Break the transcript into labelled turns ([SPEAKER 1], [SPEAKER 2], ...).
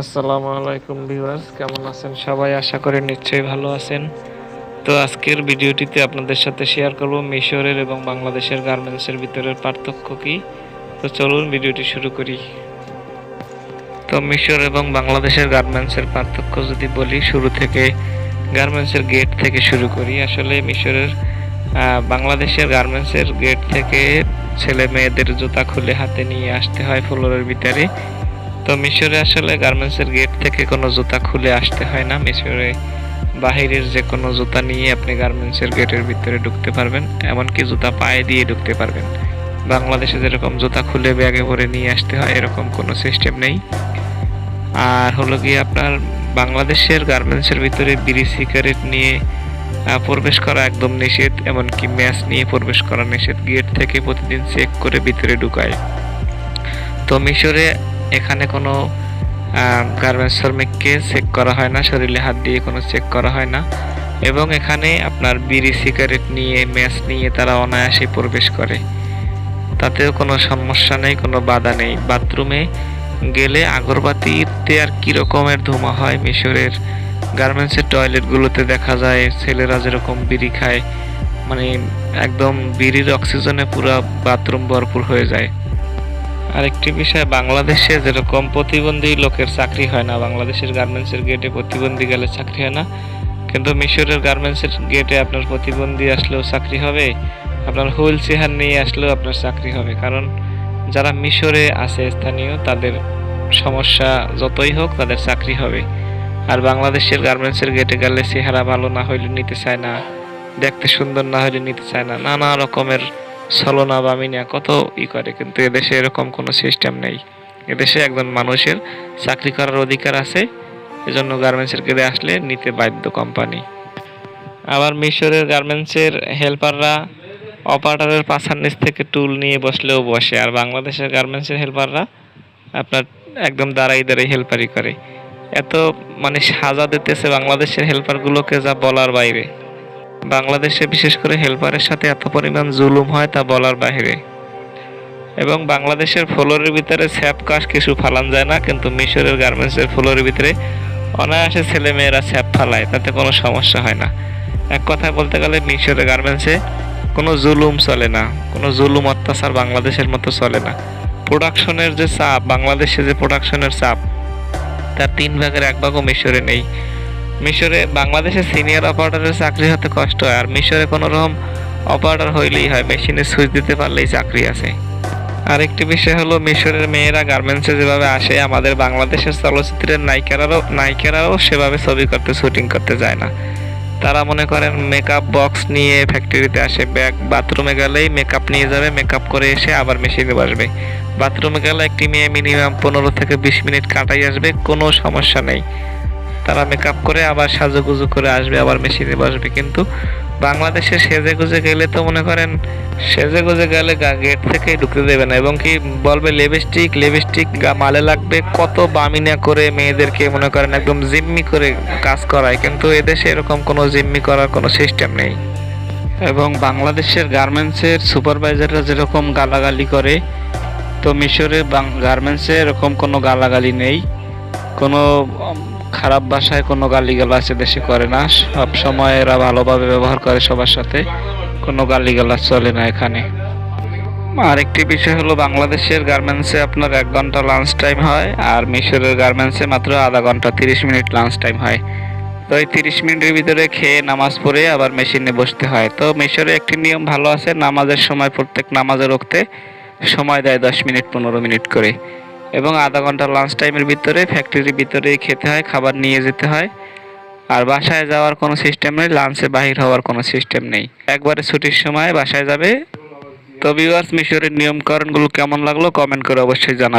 [SPEAKER 1] আসসালামু আলাইকুম ভিউয়ার্স, কেমন আছেন সবাই? আশা করি নিশ্চয়ই ভালো আছেন। তো আজকের ভিডিওটিতে আপনাদের সাথে শেয়ার করব মিশরের এবং বাংলাদেশের গার্মেন্টসের ভিতরের পার্থক্য কী? তো চলুন ভিডিওটি শুরু করি। তো মিশর এবং বাংলাদেশের গার্মেন্টসের পার্থক্য যদি বলি, শুরু থেকে গার্মেন্টসের গেট থেকে শুরু করি। আসলে মিশরের বাংলাদেশের গার্মেন্টসের গেট থেকে ছেলে মেয়েদের জুতা খুলে হাতে নিয়ে আসতে হয় ফ্লোরের ভিতরে। তো মিশরে আসলে গার্মেন্টসের গেট থেকে কোনো জুতা খুলে আসতে হয় না। মিশরে বাহিরের যে কোনো জুতা নিয়ে আপনি গার্মেন্টসের গেটের ভিতরে ঢুকতে পারবেন, এমনকি জুতা পায়ে দিয়ে ঢুকতে পারবেন। বাংলাদেশে যেরকম জুতা খুলে ব্যাগে ভরে নিয়ে আসতে হয়, এরকম কোনো সিস্টেম নেই। আর হলো গিয়ে আপনার বাংলাদেশের গার্মেন্টসের ভিতরে বিড়ি সিগারেট নিয়ে প্রবেশ করা একদম নিষেধ, এমনকি ম্যাচ নিয়ে প্রবেশ করা নিষেধ। গেট থেকে প্রতিদিন চেক করে ভিতরে ঢুকায়। তো মিশরে এখানে কোনো গার্মেন্টস শ্রমিককে চেক করা হয় না, শরীরে হাত দিয়ে কোনো চেক করা হয় না। এবং এখানে আপনার বিড়ি সিগারেট নিয়ে ম্যাচ নিয়ে তারা অনায়াসে প্রবেশ করে। তাতেও কোনো সমস্যা নেই, কোনো বাধা নেই। বাথরুমে গেলে আগরবাতিতে আর কী রকমের ধোঁয়া হয়? মিশরের গার্মেন্টসের টয়লেটগুলোতে দেখা যায়, ছেলেরা যেরকম বিড়ি খায় মানে একদম বিড়ির অক্সিজেনে পুরো বাথরুম ভরপুর হয়ে যায়। আরেকটি বিষয়, বাংলাদেশে যেরকম প্রতিবন্ধী লোকের চাকরি হয় না, বাংলাদেশের গার্মেন্টসের গেটে প্রতিবন্ধী গেলে চাকরি হয় না, কিন্তু মিশরের গার্মেন্টসের গেটে আপনার প্রতিবন্ধী আসলেও চাকরি হবে, আপনার হুইল চেয়ার নিয়ে আসলেও আপনার চাকরি হবে। কারণ যারা মিশরে আছে স্থানীয়, তাদের সমস্যা যতই হোক তাদের চাকরি হবে। আর বাংলাদেশের গার্মেন্টসের গেটে গেলে চেহারা ভালো না হইলে নিতে চায় না, দেখতে সুন্দর না হইলে নিতে চায় না, নানা রকমের ছলনা বা মিনা কত ই করে, কিন্তু এদেশে এরকম কোনো সিস্টেম নেই। এদেশে একজন মানুষের চাকরি করার অধিকার আছে, এজন্য গার্মেন্টসের গেটে আসলে নিতে বাধ্য কোম্পানি আবার মিশরের গার্মেন্টসের হেল্পাররা অপারেটরের পাছার নিচ থেকে টুল নিয়ে বসলেও বসে, আর বাংলাদেশের গার্মেন্টসের হেল্পাররা আপনার একদম দাঁড়াই দাঁড়াই হেল্পারি করে। এত মানে সাজা দিতেছে বাংলাদেশের হেল্পারগুলোকে যা বলার বাইরে। বাংলাদেশে বিশেষ করে হেল্পারের সাথে এত পরিমাণ জুলুম হয় তা বলার বাইরে। এবং বাংলাদেশের ফ্লোরের ভিতরে স্যাপ কাশ কিছু ফালান যায় না, কিন্তু মিশরের গার্মেন্টসের ফ্লোরের ভিতরে অনায়াসে ছেলে মেয়েরা স্যাপ ফালায়, তাতে কোনো সমস্যা হয় না। এক কথায় বলতে গেলে মিশরের গার্মেন্টসে কোনো জুলুম চলে না, কোনো জুলুম অত্যাচার বাংলাদেশের মতো চলে না। প্রোডাকশনের যে চাপ, বাংলাদেশে যে প্রোডাকশনের চাপ, তার তিন ভাগের এক ভাগও মিশরে নেই। মিশরে বাংলাদেশে সিনিয়র অপারেটরের চাকরি হতে কষ্ট হয়, আর মিশরে কোনো রকম অপারেটর হইলেই হয়, মেশিনে সুইচ দিতে পারলেই চাকরি আছে। আরেকটি বিষয় হলো, মিশরের মেয়েরা গার্মেন্টসে যেভাবে আসে, আমাদের বাংলাদেশের চলচ্চিত্রের নায়িকারাও নায়িকারাও সেভাবে ছবি করতে, শুটিং করতে যায় না। তারা মনে করেন মেকআপ বক্স নিয়ে ফ্যাক্টরিতে আসে ব্যাগ বাথরুমে গেলেই মেকআপ নিয়ে যাবে মেকআপ করে এসে আবার মেশিনে বসবে। বাথরুমে গেলে একটি মেয়ে মিনিমাম পনেরো থেকে বিশ মিনিট কাটাই আসবে, কোনো সমস্যা নেই। তারা মেকআপ করে, আবার সাজুগুজু করে আসবে, আবার মেশিনে বসবে। কিন্তু বাংলাদেশে সেজে গুজে গেলে তো মনে করেন সেজে গুজে গেলে গেট থেকে ঢুকতে দেবে না। এবং কি বলবে লিপস্টিক লিপস্টিক মালে লাগবে, কত বামিনা করে মেয়েদেরকে মনে করেন একদম জিম্মি করে কাজ করায়। কিন্তু এদেশে এরকম কোনো জিম্মি করার কোনো সিস্টেম নেই। এবং বাংলাদেশের গার্মেন্টসের সুপারভাইজাররা যেরকম গালাগালি করে, তো মিশরে গার্মেন্টসে এরকম কোনো গালাগালি নেই। কোনো খারাপ ভাষায় কোনো গালিগালাজ দেশে করে না। সব সময় এরা ভালোভাবে ব্যবহার করে সবার সাথে। কোনো গালিগালাজ চলে না এখানে। আরেকটি বিষয় হলো, বাংলাদেশের গার্মেন্টসে আপনার এক ঘণ্টা লাঞ্চ টাইম হয় আর মিশরের গার্মেন্টসে মাত্র আধা ঘণ্টা, তিরিশ মিনিট লাঞ্চ টাইম হয়। তো এই তিরিশ মিনিটের ভিতরে খেয়ে নামাজ পড়ে আবার মেশিনে বসতে হয়। তো মিশরে একটি নিয়ম ভালো আছে, নামাজের সময় প্রত্যেক নামাজের রক্তে সময় দেয় দশ মিনিট, পনেরো মিনিট করে। এবং আধা ঘণ্টা লাঞ্চ টাইমের ভিতরে ফ্যাক্টরির ভিতরেই খেতে হয়, খাবার নিয়ে যেতে হয়। আর বাসায় যাওয়ার কোনো সিস্টেম নেই লাঞ্চে বাহির হওয়ার কোনো সিস্টেম নেই। একবারে ছুটির সময় বাসায় যাবে। তো ভিউয়ার্স মিশরের নিয়মকরণগুলো কেমন লাগল? কমেন্ট করে অবশ্যই জানাবেন